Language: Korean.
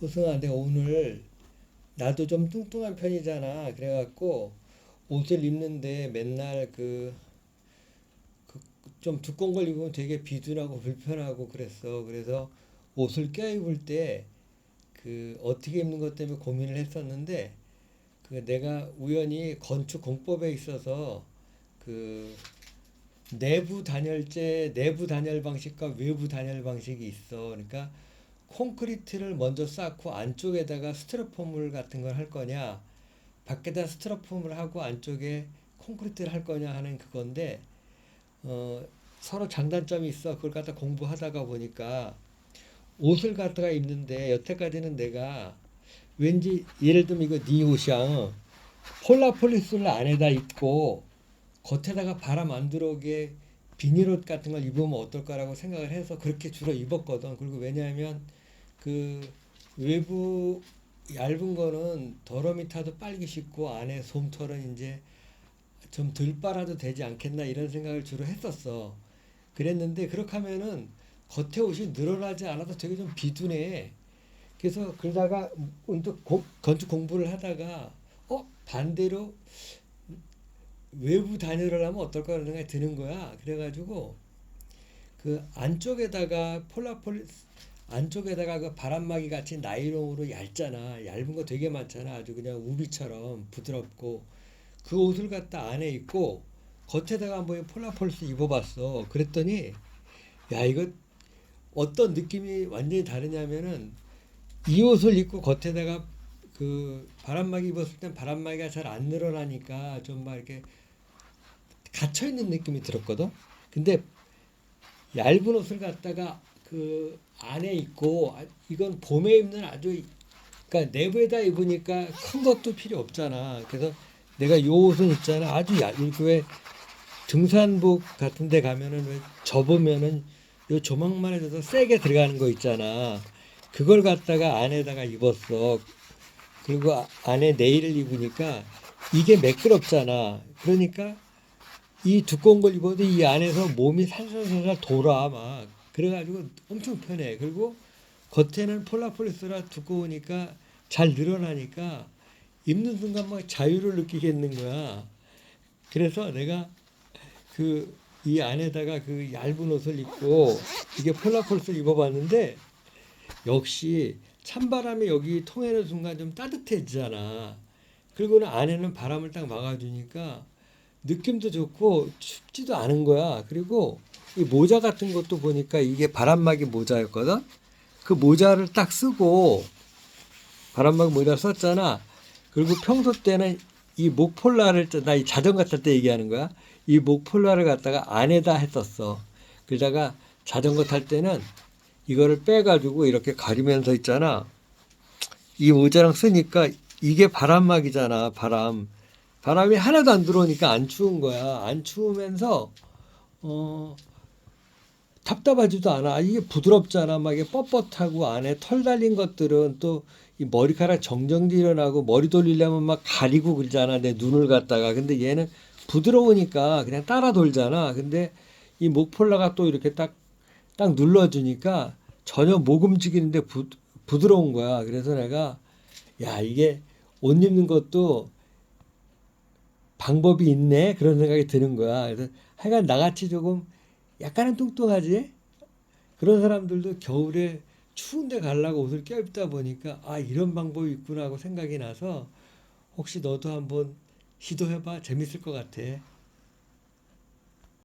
호승아, 내가 오늘 나도 좀 뚱뚱한 편이잖아. 그래갖고 옷을 입는데 맨날 그, 그좀 두꺼운 걸 입으면 되게 비둔하고 불편하고 그랬어. 그래서 옷을 껴입을 때 그 어떻게 입는 것 때문에 고민을 했었는데 그 내가 우연히 건축 공법에 있어서 그 내부 단열재 내부 단열 방식과 외부 단열 방식이 있어. 그러니까 콘크리트를 먼저 쌓고 안쪽에다가 스티로폼을 같은 걸 할 거냐, 밖에다 스티로폼을 하고 안쪽에 콘크리트를 할 거냐 하는 그건데 어, 서로 장단점이 있어. 그걸 갖다 공부하다가 보니까 옷을 갖다가 입는데 여태까지는 내가 왠지 예를 들면 이거 네 옷이야. 폴라폴리스를 안에다 입고 겉에다가 바람 안 들어오게 비닐옷 같은 걸 입으면 어떨까라고 생각을 해서 그렇게 주로 입었거든. 그리고 왜냐하면 그 외부 얇은 거는 더러미 타도 빨기 쉽고 안에 솜털은 이제 좀 덜 빨아도 되지 않겠나 이런 생각을 주로 했었어. 그랬는데 그렇게 하면은 겉에 옷이 늘어나지 않아도 되게 좀 비둔해. 그래서 그러다가 문득 고- 건축 공부를 하다가 어 반대로 외부 단열을 하면 어떨까 그런 생각이 드는 거야. 그래가지고 그 안쪽에다가 폴라폴리스 안쪽에다가 그 바람막이 같이 나일론으로 얇잖아. 얇은 거 되게 많잖아. 아주 그냥 우비처럼 부드럽고 그 옷을 갖다 안에 입고 겉에다가 한번 폴라폴리스 입어봤어. 그랬더니 야 이거 어떤 느낌이 완전히 다르냐면은 이 옷을 입고 겉에다가 그 바람막이 입었을 땐 바람막이가 잘 안 늘어나니까 좀 막 이렇게 갇혀 있는 느낌이 들었거든. 근데 얇은 옷을 갖다가 그 안에 입고 아, 이건 봄에 입는 아주 그러니까 내부에다 입으니까 큰 것도 필요 없잖아. 그래서 내가 요 옷은 있잖아. 아주 얇, 이렇게 왜 등산복 같은 데 가면은 왜 접으면은 요 조망만 해도 세게 들어가는 거 있잖아. 그걸 갖다가 안에다가 입었어. 그리고 아- 안에 네일을 입으니까 이게 매끄럽잖아. 그러니까 이 두꺼운 걸 입어도 이 안에서 몸이 살살살살 돌아 막 그래가지고 엄청 편해. 그리고 겉에는 폴라폴리스라 두꺼우니까 잘 늘어나니까 입는 순간 막 자유를 느끼겠는 거야. 그래서 내가 그 이 안에다가 그 얇은 옷을 입고 이게 폴라폴리스를 입어봤는데 역시 찬바람이 여기 통하는 순간 좀 따뜻해지잖아. 그리고는 안에는 바람을 딱 막아주니까 느낌도 좋고 춥지도 않은 거야. 그리고 이 모자 같은 것도 보니까 이게 바람막이 모자였거든. 그 모자를 딱 쓰고 바람막 모자 썼잖아. 그리고 평소 때는 이 목폴라를 나 이 자전거 탈 때 얘기하는 거야. 이 목폴라를 갖다가 안에다 했었어. 그러다가 자전거 탈 때는 이거를 빼가지고 이렇게 가리면서 있잖아. 이 모자랑 쓰니까 이게 바람막이잖아. 바람. 바람이 하나도 안 들어오니까 안 추운 거야. 안 추우면서 어 답답하지도 않아. 이게 부드럽잖아. 막 이게 뻣뻣하고 안에 털 달린 것들은 또 이 머리카락 정정지 일어나고 머리 돌리려면 막 가리고 그러잖아. 내 눈을 갖다가. 근데 얘는 부드러우니까 그냥 따라 돌잖아. 근데 이 목폴라가 또 이렇게 딱 딱 눌러주니까 전혀 목 움직이는데 부, 부드러운 거야. 그래서 내가 야 이게 옷 입는 것도 방법이 있네 그런 생각이 드는 거야. 그래서 하여간 나같이 조금 약간은 뚱뚱하지 그런 사람들도 겨울에 추운데 가려고 옷을 껴입다 보니까 아 이런 방법이 있구나 하고 생각이 나서 혹시 너도 한번 시도해봐 재밌을 것 같아.